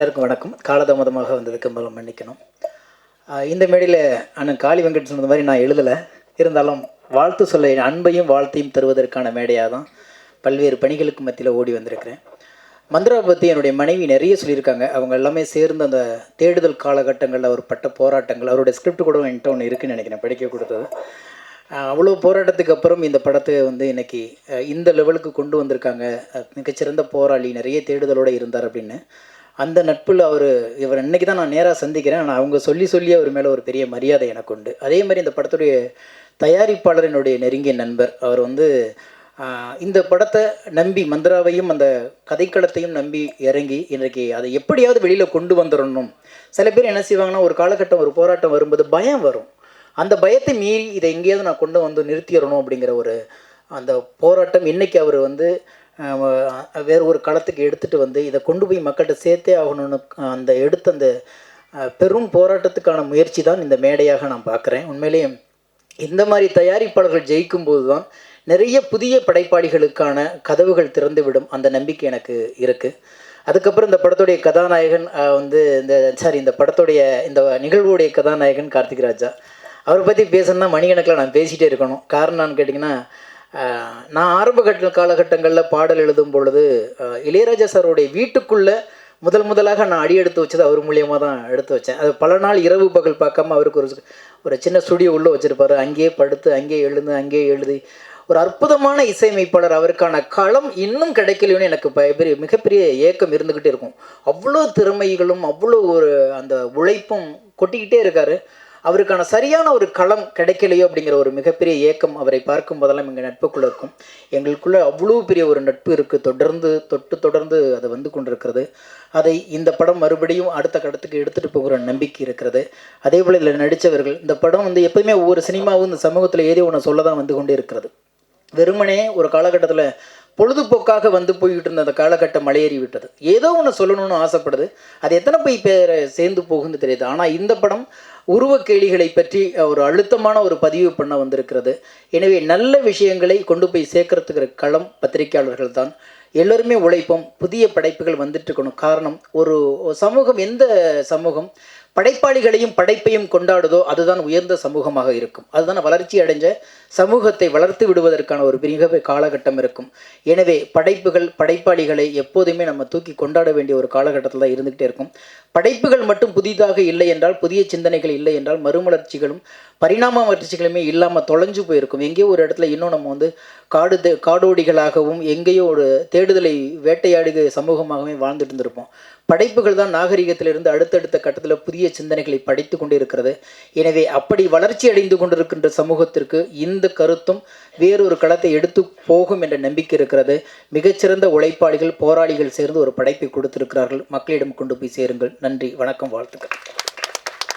எல்லாருக்கும் வணக்கம். காலதாமதமாக வந்ததுக்கு மூலம் மன்னிக்கணும். இந்த மேடையில் அண்ணன் காளி வெங்கட் சொன்னது மாதிரி நான் எழுதலை. இருந்தாலும் வாழ்த்து சொல்ல அன்பையும் வாழ்த்தையும் தருவதற்கான மேடையாக தான் பல்வேறு பணிகளுக்கு மத்தியில் ஓடி வந்திருக்கிறேன். மந்திரா பற்றி என்னுடைய மனைவி நிறைய சொல்லியிருக்காங்க. அவங்க எல்லாமே சேர்ந்து அந்த தேடுதல் காலகட்டங்களில் அவர் பட்ட போராட்டங்கள் அவருடைய ஸ்கிரிப்ட் கூட என்கிட்ட ஒன்று இருக்குன்னு நினைக்கிறேன் படிக்க கொடுத்தது. அவ்வளோ போராட்டத்துக்கு அப்புறம் இந்த படத்தை வந்து இன்னைக்கு இந்த லெவலுக்கு கொண்டு வந்திருக்காங்க. மிகச்சிறந்த போராளி நிறைய தேடுதலோடு இருந்தார் அப்படின்னு. அந்த நட்பில் அவர் இவர் இன்னைக்கு தான் நான் நேராக சந்திக்கிறேன். ஆனால் அவங்க சொல்லி சொல்லி அவர் மேலே ஒரு பெரிய மரியாதை எனக்கு உண்டு. அதே மாதிரி இந்த படத்துடைய தயாரிப்பாளரினுடைய நெருங்கிய நண்பர் அவர் வந்து இந்த படத்தை நம்பி மந்திராவையும் அந்த கதைக்களத்தையும் நம்பி இறங்கி இன்றைக்கு அதை எப்படியாவது வெளியில் கொண்டு வந்துடணும் சில பேர் என்ன செய்வாங்கன்னா ஒரு காலகட்டம் ஒரு போராட்டம் வரும்போது பயம் வரும். அந்த பயத்தை மீறி இதை எங்கேயாவது நான் கொண்டு வந்து நிறுத்திடணும் அப்படிங்கிற ஒரு அந்த போராட்டம் இன்றைக்கி அவர் வந்து வேறு ஒரு களத்துக்கு எடுத்துகிட்டு வந்து இதை கொண்டு போய் மக்கள்கிட்ட சேர்த்தே ஆகணும்னு அந்த எடுத்த அந்த பெரும் போராட்டத்துக்கான முயற்சி தான் இந்த மேடையாக நான் பார்க்குறேன். உண்மையிலேயே இந்த மாதிரி தயாரிப்பாளர்கள் ஜெயிக்கும்போது தான் நிறைய புதிய படைப்பாளிகளுக்கான கதவுகள் திறந்துவிடும் அந்த நம்பிக்கை எனக்கு இருக்குது அதுக்கப்புறம் இந்த படத்துடைய கதாநாயகன் வந்து இந்த சாரி இந்த படத்துடைய இந்த நிகழ்வுடைய கதாநாயகன் கார்த்திக் ராஜா. அவரை பற்றி பேசணும்னா மணிக்கணக்கில் நான் பேசிகிட்டே இருக்கணும். காரணம் என்னன்னு கேட்டிங்கன்னா நான் ஆரம்ப கட்ட காலகட்டங்களில் பாடல் எழுதும் பொழுது இளையராஜா சாருடைய வீட்டுக்குள்ளே முதல் முதலாக நான் அடி எடுத்து வச்சது அவர் மூலியமாக தான் எடுத்து வச்சேன். அது பல நாள் இரவு பகல் பார்க்காம அவருக்கு ஒரு ஒரு சின்ன ஸ்டுடியோ உள்ளே வச்சுருப்பாரு. அங்கேயே படுத்து அங்கேயே எழுந்து அங்கேயே எழுதி ஒரு அற்புதமான இசையமைப்பாளர் அவருக்கான களம் இன்னும் கிடைக்கலன்னு எனக்கு பய- பெரிய மிகப்பெரிய ஏக்கம் இருந்துக்கிட்டே இருக்கும். அவ்வளோ திறமைகளும் அவ்வளோ ஒரு அந்த உழைப்பும் கொட்டிக்கிட்டே இருக்காரு. அவருக்கான சரியான ஒரு களம் கிடைக்கலையோ அப்படிங்கிற ஒரு மிகப்பெரிய ஏக்கம் அவரை பார்க்கும் போதெல்லாம் எங்கள் நட்புக்குள்ளே இருக்கும். எங்களுக்குள்ளே அவ்வளோ பெரிய ஒரு நட்பு இருக்குது தொடர்ந்து தொட்டு தொடர்ந்து அது வந்து கொண்டிருக்கிறது. அதை இந்த படம் மறுபடியும் அடுத்த கடத்துக்கு எடுத்துகிட்டு போகிற நம்பிக்கை இருக்கிறது. அதே போல் இதில் நடித்தவர்கள் இந்த படம் வந்து எப்பவுமே ஒவ்வொரு சினிமாவும் இந்த சமூகத்தில் ஏதோ ஒன்று சொல்ல தான் வந்து கொண்டே இருக்கிறது. வெறுமனே ஒரு காலகட்டத்தில் பொழுதுபோக்காக வந்து போய்கிட்டு இருந்த அந்த காலகட்டம் மலையேறி விட்டது. ஏதோ ஒன்று சொல்லணும்னு ஆசைப்படுது. அது எத்தனை போய் பேரை சேர்ந்து போகுன்னு தெரியுது. ஆனால் இந்த படம் உருவக்கேளிகளை பற்றி ஒரு அழுத்தமான ஒரு பதிவு பண்ண வந்திருக்கிறது. எனவே நல்ல விஷயங்களை கொண்டு போய் சேர்க்கறதுக்கு களம் பத்திரிகையாளர்கள் தான். எல்லோருமே உழைப்போம். புதிய படைப்புகள் வந்துட்டு இருக்கணும். காரணம் ஒரு சமூகம் எந்த சமூகம் படைப்பாளிகளையும் படைப்பையும் கொண்டாடுதோ அதுதான் உயர்ந்த சமூகமாக இருக்கும். அதுதான் வளர்ச்சி அடைஞ்ச சமூகத்தை வளர்த்து விடுவதற்கான ஒரு மிக காலகட்டம் இருக்கும். எனவே படைப்புகள் படைப்பாளிகளை எப்போதுமே நம்ம தூக்கி கொண்டாட வேண்டிய ஒரு காலகட்டத்தில் தான் இருந்துகிட்டே இருக்கும். படைப்புகள் மட்டும் புதிதாக இல்லை என்றால் புதிய சிந்தனைகள் இல்லை என்றால் மறுமலர்ச்சிகளும் பரிணாம வளர்ச்சிகளுமே இல்லாமல் தொலைஞ்சு போயிருக்கும். எங்கேயோ ஒரு இடத்துல இன்னும் நம்ம வந்து காடு காடோடிகளாகவும் எங்கேயோ ஒரு தேடுதலை வேட்டையாடுக சமூகமாகவே வாழ்ந்துட்டு இருந்திருப்போம். படைப்புகள் தான் நாகரிகத்திலிருந்து அடுத்தடுத்த கட்டத்தில் புதிய சிந்தனைகளை படைத்து கொண்டிருக்கிறது. எனவே அப்படி வளர்ச்சி அடைந்து கொண்டிருக்கின்ற சமூகத்திற்கு இந்த கருத்தும் வேறொரு களத்தை எடுத்து போகும் என்ற நம்பிக்கை இருக்கிறது. மிகச்சிறந்த உழைப்பாளிகள் போராளிகள் சேர்ந்து ஒரு படைப்பை கொடுத்திருக்கிறார்கள். மக்களிடம் கொண்டு போய் சேருங்கள். நன்றி வணக்கம் வாழ்த்துக்கள்.